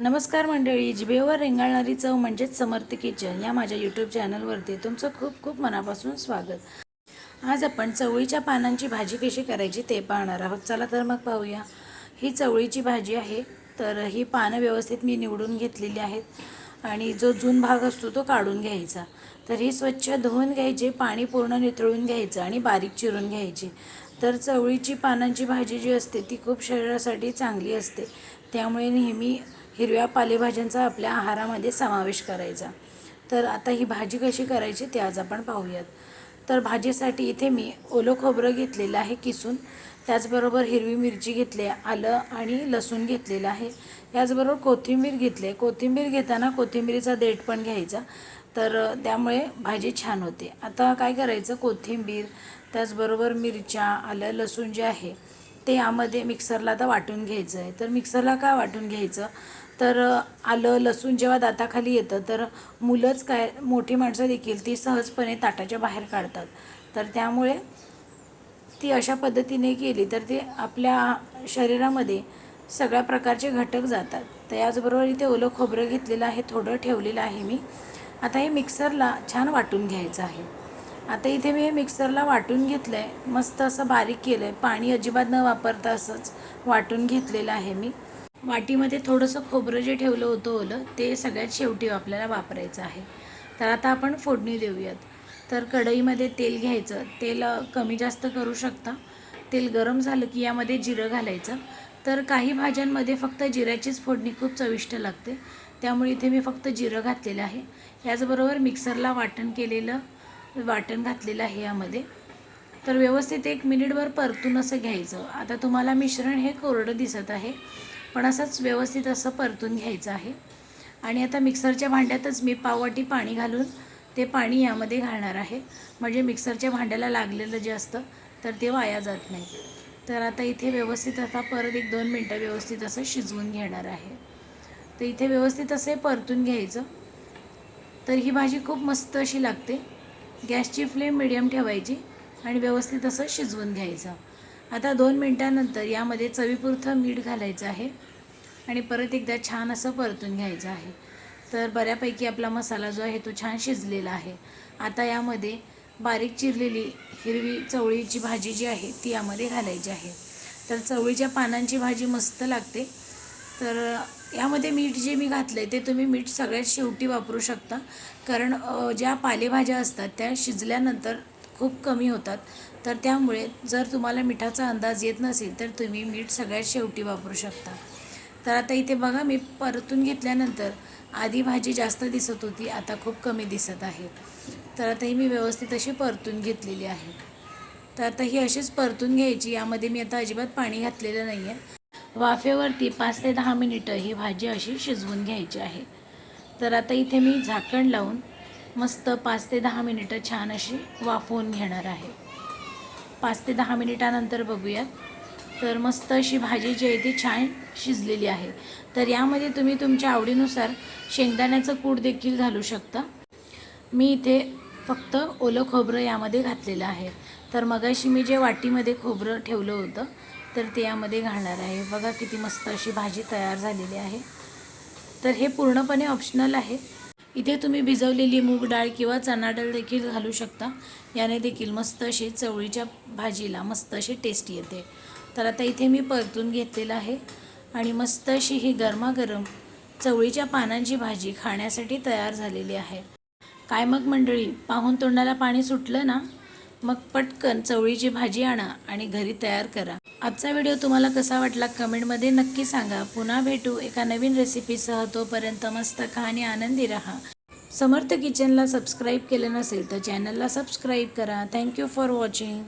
नमस्कार मंडळी जिभेवर रेंगाळणारी चव म्हणजेच समर्थ किचन या माझ्या यूट्यूब चॅनलवरती तुमचं खूप खूप मनापासून स्वागत. आज आपण चवळीच्या पानांची भाजी कशी करायची ते पाहणार आहोत. चला तर मग पाहूया. ही चवळीची भाजी आहे तर ही पानं व्यवस्थित मी निवडून घेतलेली आहेत आणि जो जून भाग असतो तो काढून घ्यायचा. तर ही स्वच्छ धुवून घ्यायची पाणी पूर्ण निथळून घ्यायचं आणि बारीक चिरून घ्यायची. तर चवळीची पानांची भाजी जी असते ती खूप शरीरासाठी चांगली असते. त्यामुळे नेहमी हिरव्या पालेभाज्यांचा आपल्या आहारामध्ये समावेश करायचा. तर आता ही भाजी कशी करायची ते आज आपण पाहूयात. तर भाजीसाठी इथे मी ओलं खोबरं घेतलेलं आहे किसून. त्याचबरोबर हिरवी मिरची घेतली आहे आलं आणि लसूण घेतलेलं आहे. याचबरोबर कोथिंबीर घेतली आहे. कोथिंबीर घेताना कोथिंबीरीचा देठ पण घ्यायचा. तर त्यामुळे भाजी छान होते. आता काय करायचं? कोथिंबीर त्याचबरोबर मिरच्या आलं लसूण जे आहे ते यामध्ये मिक्सरला आता वाटून घ्यायचं आहे. तर मिक्सरला का वाटून घ्यायचं? तर आलं लसूण जेव्हा दाताखाली येतं तर मुलंच काय मोठी माणसं देखील ती सहजपणे ताटाच्या बाहेर काढतात. तर त्यामुळे ती अशा पद्धतीने केली तर ते आपल्या शरीरामध्ये सगळ्या प्रकारचे घटक जातात. तर याचबरोबर इथे ओलं खोबरं घेतलेलं आहे थोडं ठेवलेलं आहे मी. आता हे मिक्सरला छान वाटून घ्यायचं आहे. आता इथे मी हे मिक्सरला वाटून घेतलं आहे मस्त असं बारीक केलं आहे पाणी अजिबात न वापरता असंच वाटून घेतलेलं आहे मी. वाटीमध्ये थोडंसं खोबरं जे ठेवलं होतं ओलं ते सगळ्यात शेवटी आपल्याला वापरायचं आहे. तर आता आपण फोडणी देऊयात. तर कढईमध्ये तेल घ्यायचं. तेल कमी जास्त करू शकता. तेल गरम झालं की यामध्ये जिरं घालायचं. तर काही भाज्यांमध्ये फक्त जिऱ्याचीच फोडणी खूप चविष्ट लागते. त्यामुळे इथे मी फक्त जिरं घातलेलं आहे. याचबरोबर मिक्सरला वाटण केलेलं वाटण घातलेलं आहे यामध्ये. तर व्यवस्थित एक मिनिटभर परतून असं घ्यायचं. आता तुम्हाला मिश्रण हे कोरडं दिसत आहे पण असंच व्यवस्थित असं परतून घ्यायचं आहे. आणि आता मिक्सरच्या भांड्यातच मी पाववाटी पाणी घालून ते पाणी यामध्ये घालणार आहे. म्हणजे मिक्सरच्या भांड्याला लागलेलं जे असतं तर ते वाया जात नाही. तर आता इथे व्यवस्थित आता परत एक दोन मिनटं व्यवस्थित असं शिजवून घेणार आहे. तर इथे व्यवस्थित असं परतून घ्यायचं. तर ही भाजी खूप मस्त अशी लागते. गॅसची फ्लेम मिडियम ठेवायची आणि व्यवस्थित असं शिजवून घ्यायचं. आता दोन मिनटानंतर यामध्ये चवीपुरतं मीठ घालायचं आहे आणि परत एकदा छान असं परतून घ्यायचं आहे. तर बऱ्यापैकी आपला मसाला जो आहे तो छान शिजलेला आहे. आता यामध्ये बारीक चिरलेली हिरवी चवळीची भाजी जी आहे ती यामध्ये घालायची आहे. तर चवळीच्या पानांची भाजी मस्त लागते. तर यामध्ये मीठ जे मी घातलं आहे ते तुम्ही मीठ सगळ्यात शेवटी वापरू शकता. कारण ज्या पालेभाज्या असतात त्या शिजल्यानंतर खूप कमी होतात. तर त्यामुळे जर तुम्हाला मिठाचा अंदाज येत नसेल तर तुम्ही मीठ सगळ्यात शेवटी वापरू शकता. तर आता इथे बघा मी परतून घेतल्यानंतर आधी भाजी जास्त दिसत होती आता खूप कमी दिसत आहे. तर आता ही मी व्यवस्थित अशी परतून घेतलेली आहे. तर आता ही अशीच परतून घ्यायची यामध्ये मी आता अजिबात पाणी घातलेलं नाही आहे वाफेवरती पाच ते दहा मिनिटं ही भाजी अशी शिजवून घ्यायची आहे. तर आता इथे मी झाकण लावून मस्त पाच ते दहा मिनिटं छान अशी वाफवून घेणार आहे. पाच ते दहा मिनिटानंतर बघूयात. तर मस्त अशी भाजी जी आहे ती छान शिजलेली आहे. तर यामध्ये तुम्ही तुमच्या आवडीनुसार शेंगदाण्याचं कूट देखील घालू शकता. मी इथे फक्त ओलं खोबरं यामध्ये घातलेलं आहे. तर मगाशी मी जे वाटीमध्ये खोबरं ठेवलं होतं तर ते यामध्ये घालणार आहे. बघा किती मस्त अशी भाजी तयार झालेली आहे. तर हे पूर्णपणे ऑप्शनल आहे. इथे तुम्ही भिजवलेली मूग डाळ किंवा चणा डाळ देखील घालू शकता. याने देखील मस्त अशी चवळीच्या भाजीला मस्त अशी टेस्ट येते. तर आता इथे मी परतून घेतलेलं आहे आणि मस्त अशी ही गरमागरम चवळीच्या पानांची भाजी खाण्यासाठी तयार झालेली आहे. काय मग मंडळी पाहून तोंडाला पाणी सुटलं ना? मग पटकन चवळीची भाजी आणा आणि घरी तयार करा. आजचा व्हिडिओ तुम्हाला कसा वाटला कमेंटमध्ये नक्की सांगा. पुन्हा भेटू एका नवीन रेसिपीसह. तोपर्यंत मस्त खा आणि आनंदी राहा. समर्थ किचनला सबस्क्राईब केलं नसेल तर चॅनलला सबस्क्राईब करा. Thank you for watching